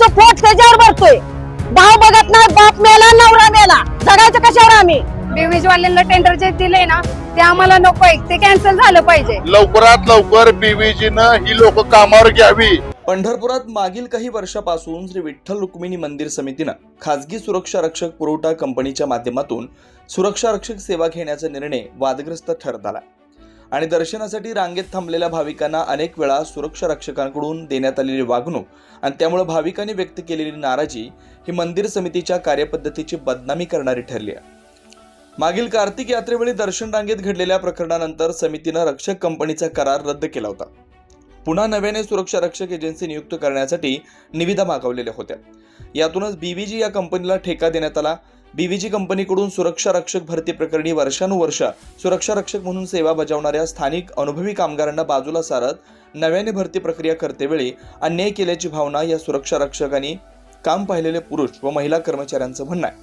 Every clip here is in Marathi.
आमचं पोट त्याच्यावर भरतोय. भाव बघत नाही बाप मेला नवरा मेला. जगायचं कशावर आम्ही? बेवीजवाल्यांना टेंडर जे दिले ना ते आम्हाला नकोय ते कॅन्सल झालं पाहिजे. लवकरात लवकर बीव्हीजीनं ही लोक कामावर घ्यावी. पंढरपुरात मागील काही वर्षापासून श्री विठ्ठल रुक्मिणी मंदिर समितीनं खासगी सुरक्षा रक्षक पुरवठा कंपनीच्या माध्यमातून सुरक्षा रक्षक सेवा घेण्याचा निर्णय वादग्रस्त ठरत आला. आणि दर्शनासाठी रांगेत थांबलेल्या भाविकांना अनेक वेळा सुरक्षा रक्षकांकडून देण्यात आलेली वागणूक आणि त्यामुळे भाविकांनी व्यक्त केलेली नाराजी ही मंदिर समितीच्या कार्यपद्धतीची बदनामी करणारी ठरली आहे. मागील कार्तिक यात्रेवेळी दर्शन रांगेत घडलेल्या प्रकरणानंतर समितीनं रक्षक कंपनीचा करार रद्द केला होता. पुन्हा नव्याने सुरक्षा रक्षक एजन्सी नियुक्त करण्यासाठी निविदा मागवलेल्या होत्या. यातूनच बीबीजी या कंपनीला ठेका देण्यात आला बीव्हीजी कंपनीकडून सुरक्षा रक्षक भरती प्रकरणी वर्षानुवर्ष सुरक्षा रक्षक म्हणून सेवा बजावणाऱ्या स्थानिक अनुभवी कामगारांना बाजूला सारत नव्याने भरती प्रक्रिया करतेवेळी अन्याय केल्याची भावना या सुरक्षा रक्षकांनी काम पाहिलेले पुरुष व महिला कर्मचाऱ्यांचं म्हणणं आहे.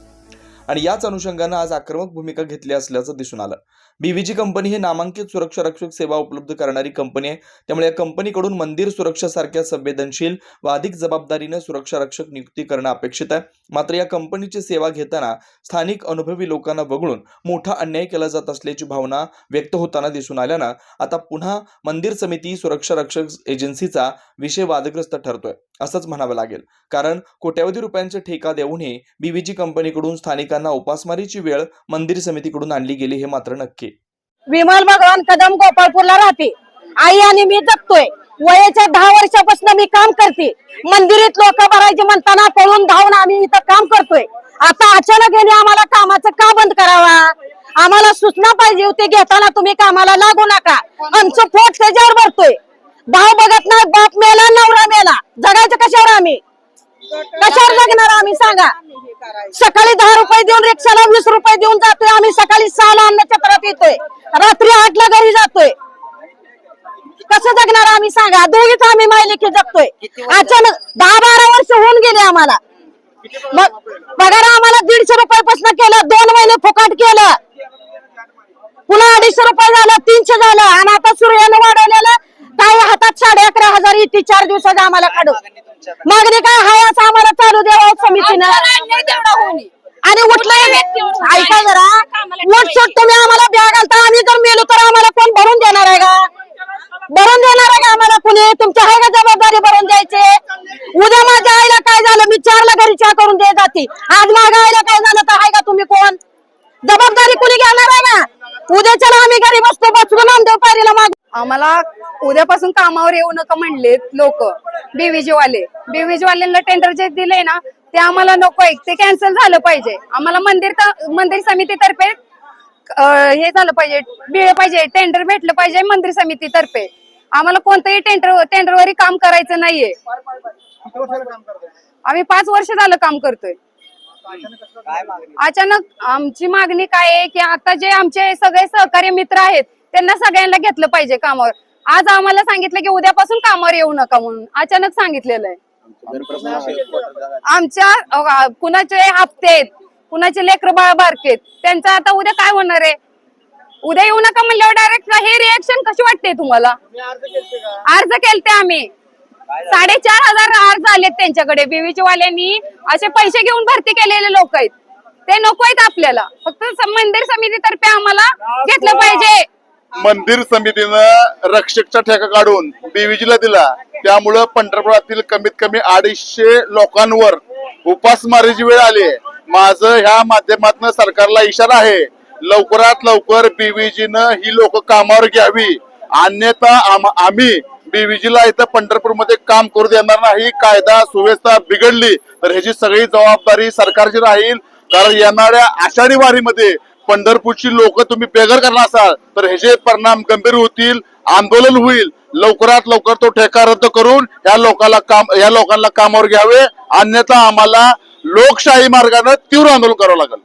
आणि याच अनुषंगानं आज आक्रमक भूमिका घेतली असल्याचं दिसून आलं. बीव्हीजी कंपनी ही नामांकित सुरक्षा रक्षक सेवा उपलब्ध करणारी कंपनी आहे. त्यामुळे या कंपनीकडून मंदिर सुरक्षासारख्या संवेदनशील व अधिक जबाबदारीनं सुरक्षा रक्षक नियुक्ती करणं अपेक्षित आहे. मात्र या कंपनीची सेवा घेताना स्थानिक अनुभवी लोकांना वगळून मोठा अन्याय केला जात असल्याची भावना व्यक्त होताना दिसून आल्यानं आता पुन्हा मंदिर समिती सुरक्षा रक्षक एजन्सीचा विषय वादग्रस्त ठरतोय असंच म्हणावं लागेल. कारण कोट्यावधी रुपयांचा ठेका देऊनही बीव्हीजी कंपनीकडून स्थानिकांना उपासमारीची वेळ मंदिर समितीकडून आणली गेली हे मात्र नक्की. विमल भगवान कदम गोपाळपूरला राहते. आई आणि मी जगतोय. वयाच्या दहा वर्षापासून मी काम करते. मंदिरात लोक भरायचे म्हणताना पळून धावून आम्ही इथं काम करतोय. आता अचानक येणे आम्हाला कामाचं का बंद करावा? आम्हाला सूचना पाहिजे होती घेताना तुम्ही कामाला लागू नका. आमचं पोट त्याच्यावर भरतोय. भाव बघत नाही बाप मेला नवरा मेला. जगायचं कशावर आम्ही? कशावर जगणार आम्ही सांगा. सकाळी दहा रुपये देऊन रिक्षाला वीस रुपये देऊन जातोय. आम्ही सकाळी सहाला अन्न चत्रात येतोय. रात्री आठला घरी जातोय. कसं जगणार आम्ही सांगा. दोघीच आम्ही मायलेखी जगतोय. अचानक दहा बारा वर्ष होऊन गेले आम्हाला. मग पगार आम्हाला दीडशे रुपयापासून केलं. दोन महिने फुकट केलं. पुन्हा अडीचशे रुपये झालं तीनशे झालं. आणि आता सूर्यानं वाढवलेलं काही हातात साडे अकरा हजार येते. चार दिवसात आम्हाला काढू मागणी काय हाय असं आम्हाला चालू द्यावं समितीनं? आणि उठलं ऐका जरा. उठ सुट तुम्ही आम्हाला ब्या घालता. आम्ही जर मेलो तर आम्हाला कोण भरून देणार आहे का? भरून देणार आहे का आम्हाला कुणी? तुमच्या आहे का जबाबदारी भरून द्यायचे? उद्या माझ्या आईला काय झालं? मी चारला घरी चहा करून दे जाते. आज माझ्या आईला काय झालं तर आहे का तुम्ही कोण? जबाबदारी कुणी घेणार आहे ना? उद्याच्याला आम्ही घरी बसतो. बसलो नामदेव पायरीला माग. आम्हाला उद्यापासून कामावर येऊ नका म्हणलेत लोक. बीव्हीजी वाले. टेंडर जे दिले ना ते आम्हाला नको आहे. ते कॅन्सल झालं पाहिजे. आम्हाला मंदिर मंदिर समितीतर्फे हे झालं पाहिजे. मिळलं पाहिजे. टेंडर भेटलं पाहिजे मंदिर समितीतर्फे. आम्हाला कोणतंही टेंडर टेंडरवरही काम करायचं नाहीये. आम्ही पाच वर्ष झालं काम करतोय. अचानक आमची मागणी काय आहे की आता जे आमचे सगळे सहकारी मित्र आहेत त्यांना सगळ्यांना घेतलं पाहिजे कामावर. आज आम्हाला सांगितलं की उद्यापासून कामावर येऊ नका म्हणून. अचानक सांगितलेलं आहे. आमच्या कुणाचे हप्ते आहेत? कुणाचे लेकर बाळ बारकेत? त्यांचं आता उद्या काय होणार आहे? उद्या येऊ नका म्हणल्यावर डायरेक्ट हे रिएक्शन कशी वाटते तुम्हाला? अर्ज केलते आम्ही. साडेचार हजार अर्ज आलेत त्यांच्याकडे. बीवीच्या वाल्यांनी असे पैसे घेऊन भरती केलेले लोक आहेत. ते नको आहेत आपल्याला. फक्त मंदिर समितीतर्फे आम्हाला घेतलं पाहिजे. मंदिर समितीनं रक्षकचा ठेका काढून बीवीजीला दिला. त्यामुळं पंढरपुरातील कमीत कमी अडीचशे लोकांवर उपासमारीची वेळ आली आहे. माझं ह्या माध्यमातून सरकारला इशारा आहे लवकरात लवकर बीव्हीजीनं ही लोक कामावर घ्यावी. अन्यथा आम्ही बीव्हीजीला इथं पंढरपूरमध्ये काम करू देणार नाही. कायदा सुव्यवस्था बिघडली तर ह्याची सगळी जबाबदारी सरकारची राहील. कारण येणाऱ्या आषाढी वारीमध्ये पंढरपूरची लोक तुम्ही बेघर करणार असाल तर ह्याचे परिणाम गंभीर होतील आंदोलन होईल लवकरात लवकर तो ठेका रद्द करून या लोकांना काम या लोकांना कामावर घ्यावे अन्यथा आम्हाला लोकशाही मार्गाने तीव्र आंदोलन करावं लागेल.